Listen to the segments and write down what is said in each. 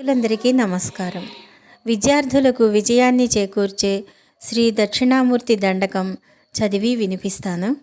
భక్తులందరికీ నమస్కారం. విద్యార్థులకు విజయాన్ని చేకూర్చే శ్రీ దక్షిణామూర్తి దండకం చదివి వినిపిస్తాను.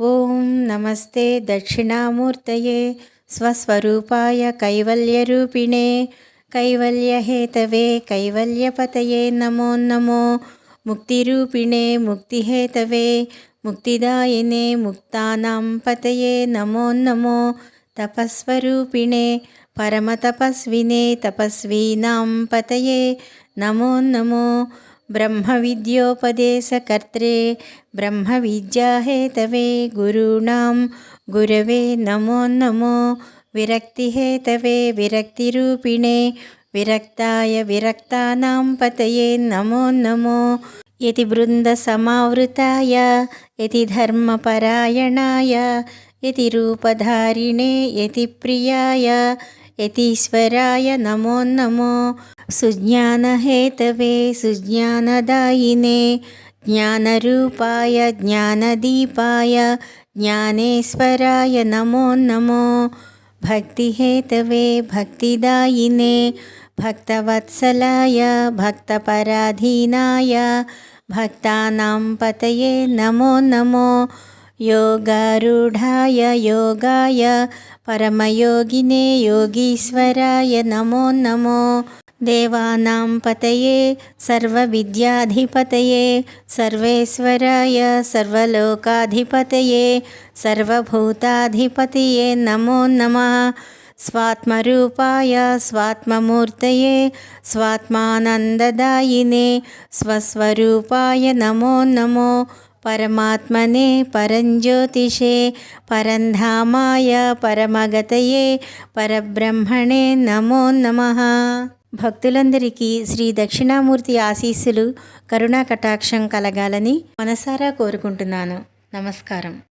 ఓం నమస్తే దక్షిణామూర్తయే స్వస్వరూపాయ కైవల్యరూపిణే కైవల్యహేతవే కైవల్యపతయే నమో నమో. ముక్తిరూపిణే ముక్తిహేతవే ముక్తిదాయినే ముక్తానాం పతయే నమో నమో. తపస్వరూపిణే పరమతపస్వినే తపస్వీనాం పతయే. నమో నమో. బ్రహ్మవిద్యోపదేశకర్త్రే బ్రహ్మవిద్యాహేతవే గురూణాం. గురవే నమో నమో. విరక్తిహేతవే విరక్తిరూపిణే విరక్తాయ విరక్తానాం పతయే. నమో నమో. యతి బృందసమావృతాయ యతి ధర్మపరాయణాయ యతి రూపధారిణే యతి ప్రియాయ యతీశ్వరాయ నమో నమో. సుజ్ఞానహేతవే సుజ్ఞానదాయినే. జ్ఞానరూపాయ జ్ఞానదీపాయ జ్ఞానేశ్వరాయ నమో నమో. భక్తిహేతవే భక్తిదాయినే. భక్తవత్సలాయ భక్తపరాధీనాయ. భక్తానాం పతయే నమో నమో. योगारूढाय योगाय परमयोगिने योगीश्वराय नमो नमो। देवानां पतये सर्वविद्याधिपतये सर्वेश्वराय सर्वलोकाधिपतये सर्वभूताधिपतये नमो नमः। स्वात्मरूपाय स्वात्ममूर्तये स्वात्मानन्ददायिने स्वस्वरूपाय नमो नमो। పరమాత్మనే పరంజ్యోతిషే పరంధామాయ పరమగతయే పరబ్రహ్మణే నమో నమః. భక్తులందరికీ శ్రీ దక్షిణామూర్తి ఆశీస్సులు కరుణా కటాక్షం కలగాలని మనసారా కోరుకుంటున్నాను. నమస్కారం.